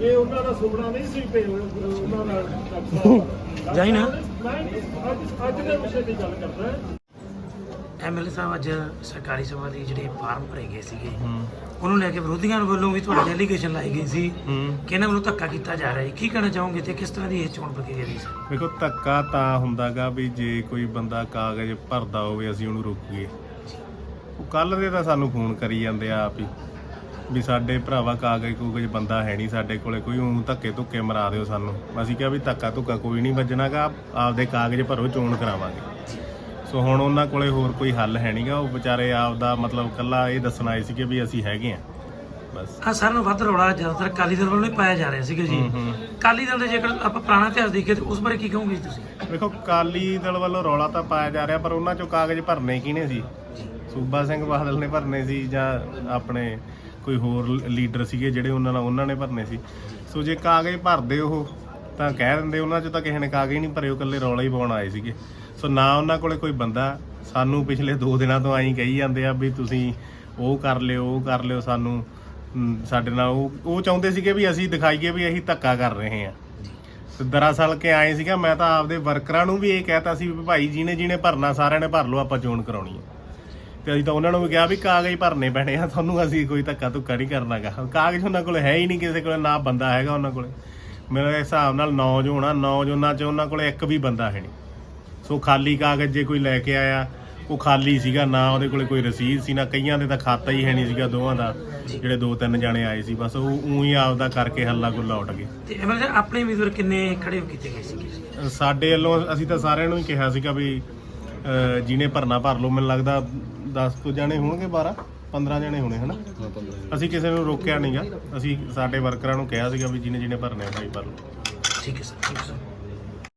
ਇਹ ਉਹਨਾਂ ਦਾ ਸੁਪਨਾ ਨਹੀਂ ਸੀ ਪੇ ਉਹਨਾਂ ਦਾ ਡਾਕਟਰ ਜਾਈ ਨਾ। ਮੈਂ ਅੱਜ ਅੱਜ ਦੇ ਵਿਸ਼ੇ ਦੀ ਗੱਲ ਕਰਦਾ ਐਮਐਲਏ ਸਾਹਿਬ ਅੱਜ ਸਰਕਾਰੀ ਸਭਾ ਦੇ ਜਿਹੜੇ ਫਾਰਮ ਭਰੇ ਗਏ ਸੀਗੇ ਉਹਨੂੰ ਲੈ ਕੇ ਵਿਰੋਧੀਆਂ ਵੱਲੋਂ ਵੀ ਤੁਹਾਡੀ ਡੈਲੀਗੇਸ਼ਨ ਲਾਈ ਗਈ ਸੀ। ਕਿ ਇਹਨਾਂ ਵੱਲੋਂ ਧੱਕਾ ਕੀਤਾ ਜਾ ਰਿਹਾ ਹੈ? ਕੀ ਕਹਿਣਾ ਚਾਹੋਗੇ ਤੇ ਕਿਸ ਤਰ੍ਹਾਂ ਦੀ ਇਹ ਚੋਣ ਪ੍ਰਕਿਰਿਆ ਦੀ ਸੀ ਵੇਖੋ ਧੱਕਾ ਤਾਂ ਹੁੰਦਾਗਾ ਵੀ ਜੇ ਕੋਈ ਬੰਦਾ ਕਾਗਜ਼ ਭਰਦਾ ਹੋਵੇ ਅਸੀਂ ਉਹਨੂੰ ਰੋਕੀਏ। ਉਹ ਕੱਲ ਦੇ ਤਾਂ ਸਾਨੂੰ ਫੋਨ ਕਰੀ ਜਾਂਦੇ ਆ ਆਪ ਹੀ। ਵੀ ਸਾਡੇ ਭਰਾਵਾ ਕਾਗਜ਼ ਕੂਗਜ਼ ਬੰਦਾ ਹੈ ਨਹੀਂ ਸਾਡੇ ਕੋਲੇ ਕੋਈ ਉਹ ਧੱਕੇ ਧੁੱਕੇ ਮਰਾ ਦਿਓ ਸਾਨੂੰ। ਅਸੀਂ ਕਿਹਾ ਵੀ ਧੱਕਾ ਧੁੱਕਾ ਕੋਈ ਨਹੀਂ ਵੱਜਣਾਗਾ ਆਪਦੇ ਕਾਗਜ਼ ਭਰੋ ਚੋਣ ਕਰਾਵਾਂਗੇ। ਸੋ ਹੁਣ ਉਹਨਾਂ ਕੋਲੇ ਹੋਰ ਕੋਈ ਹੱਲ ਹੈ ਨਹੀਂਗਾ ਉਹ ਵਿਚਾਰੇ ਆਪਦਾ ਮਤਲਬ ਕੱਲਾ ਇਹ ਦੱਸਣ ਆਏ ਸੀ ਕਿ ਵੀ ਅਸੀਂ ਹੈਗੇ ਆ ਬਸ। ਆ ਸਾਰਿਆਂ ਨੂੰ ਵੱਧ ਰੌਲਾ ਜ਼ਿਆਦਾਤਰ ਅਕਾਲੀ ਦਲ ਵੱਲੋਂ ਹੀ ਪਾਇਆ ਜਾ ਰਿਹਾ ਸੀਗਾ ਜੀ। ਅਕਾਲੀ ਦਲ ਦੇ ਜੇਕਰ ਆਪਾਂ ਪੁਰਾਣਾ ਇਤਿਹਾਸ ਦੇਖੀਏ ਤੇ ਉਸ ਬਾਰੇ ਕੀ ਕਹੋਗੇ ਤੁਸੀਂ? ਵੇਖੋ ਕਾਲੀ ਦਲ ਵੱਲੋਂ ਰੌਲਾ ਤਾਂ ਪਾਇਆ ਜਾ ਰਿਹਾ ਪਰ ਉਹਨਾਂ ਚੋਂ ਕਾਗਜ਼ ਭਰਨੇ ਕਿਹਨੇ ਸੀ? ਸੂਬਾ ਸਿੰਘ ਬਾਦਲ ਨੇ ਭਰਨੇ ਸੀ ਜਾਂ ਆਪਣੇ ਕੋਈ ਹੋਰ ਲ- ਲੀਡਰ ਸੀਗੇ ਜਿਹੜੇ ਉਹਨਾਂ ਨਾਲ ਉਹਨਾਂ ਨੇ ਭਰਨੇ ਸੀ। ਸੋ ਜੇ ਕਾਗਜ਼ ਭਰਦੇ ਉਹ, ਤਾਂ ਕਹਿ ਦਿੰਦੇ ਉਹਨਾਂ ਚੋਂ ਤਾਂ ਕਿਸੇ ਨੇ ਕਾਗਜ਼ ਨਹੀਂ ਭਰੇ, ਉਹ ਇਕੱਲੇ ਰੌਲਾ ਹੀ ਪਾਉਣ ਆਏ ਸੀਗੇ। ਸੋ ਨਾ ਉਹਨਾਂ ਕੋਲੇ ਕੋਈ ਬੰਦਾ, ਸਾਨੂੰ ਪਿਛਲੇ 2 ਦਿਨਾਂ ਤੋਂ ਆਈ ਕਹੀ ਜਾਂਦੇ ਆ ਵੀ ਤੁਸੀਂ ਉਹ ਕਰ ਲਿਓ, ਉਹ ਕਰ ਲਿਓ ਸਾਨੂੰ ਸਾਡੇ ਨਾਲ ਉਹ ਉਹ ਚਾਹੁੰਦੇ ਸੀਗੇ ਵੀ ਅਸੀਂ ਦਿਖਾਈਏ ਵੀ ਅਸੀਂ ਧੱਕਾ ਕਰ ਰਹੇ ਹਾਂ। ਤੇ ਦਰਅਸਲ ਕਿ ਆਏ ਸੀਗਾ, ਮੈਂ ਤਾਂ ਆਪਦੇ ਵਰਕਰਾਂ ਨੂੰ ਵੀ ਇਹ ਕਹਿਤਾ ਸੀ ਵੀ ਭਾਈ ਜਿਹਨੇ ਜਿਹਨੇ ਭਰਨਾ, ਸਾਰਿਆਂ ਨੇ ਭਰ ਲਓ, ਆਪਾਂ ਚੋਣ ਕਰਾਉਣੀ ਹੈ ਤੇ ਅਸੀਂ ਤਾਂ ਉਹਨਾਂ ਨੂੰ ਵੀ ਕਿਹਾ ਵੀ ਕਾਗਜ਼ ਭਰਨੇ ਪੈਣੇ ਆ ਤੁਹਾਨੂੰ ਅਸੀਂ ਕੋਈ ਧੱਕਾ ਧੁੱਕਾ ਨਹੀਂ ਕਰਨਾਗਾ। ਕਾਗਜ਼ ਉਹਨਾਂ ਕੋਲ ਹੈ ਹੀ ਨਹੀਂ ਕਿਸੇ ਕੋਲ ਨਾ ਬੰਦਾ ਹੈਗਾ ਉਹਨਾਂ ਕੋਲੇ। ਮੇਰੇ ਹਿਸਾਬ ਨਾਲ ਨੌ ਜੋ ਹੋਣਾ ਨੌ ਜੋਨਾਂ ਚ ਉਹਨਾਂ ਕੋਲੇ ਇੱਕ ਵੀ ਬੰਦਾ ਹੈ ਨਹੀਂ। ਸੋ ਖਾਲੀ ਕਾਗਜ਼ ਜੇ ਕੋਈ ਲੈ ਕੇ ਆਇਆ ਉਹ ਖਾਲੀ ਸੀਗਾ ਨਾ ਉਹਦੇ ਕੋਲੇ ਕੋਈ ਰਸੀਦ ਸੀ ਨਾ ਕਈਆਂ ਦੇ ਤਾਂ ਖਾਤਾ ਹੀ ਹੈ ਨਹੀਂ ਸੀਗਾ ਦੋਵਾਂ ਦਾ ਜਿਹੜੇ ਦੋ ਤਿੰਨ ਜਾਣੇ ਆਏ ਸੀ। ਬਸ ਉਹ ਉਹੀ ਆਪਦਾ ਕਰਕੇ ਹੱਲਾ ਗੁੱਲਾ ਉੱਟ ਗਏ। ਤੇ ਸਾਹਿਬ ਆਪਣੇ ਉਮੀਦਵਾਰ ਕਿੰਨੇ ਖੜੇ ਕੀਤੇ ਗਏ ਜੀ ਸਾਡੇ ਵੱਲੋਂ ਅਸੀਂ ਤਾਂ ਸਾਰਿਆਂ ਨੂੰ ਹੀ ਕਿਹਾ ਸੀਗਾ ਵੀ ਜਿਹਨੇ ਭਰਨਾ ਭਰ ਲਓ ਮੈਨੂੰ ਲੱਗਦਾ 10 ਤੋਂ ਜਾਣੇ ਹੋਣਗੇ 12 15 ਜਣੇ ਹੋਣੇ, ਹਨਾ? ਅਸੀਂ ਕਿਸੇ ਨੂੰ ਰੋਕਿਆ ਨਹੀਂਗਾ ਅਸੀਂ ਸਾਡੇ ਵਰਕਰਾਂ ਨੂੰ ਕਿਹਾ ਸੀਗਾ ਵੀ ਜਿਹਨੇ ਜਿਹਨੇ ਭਰਨੇ ਆ, ਭਾਈ ਭਰ ਲਓ। ਠੀਕ ਹੈ, ਸਰ, ਠੀਕ ਹੈ, ਸਰ।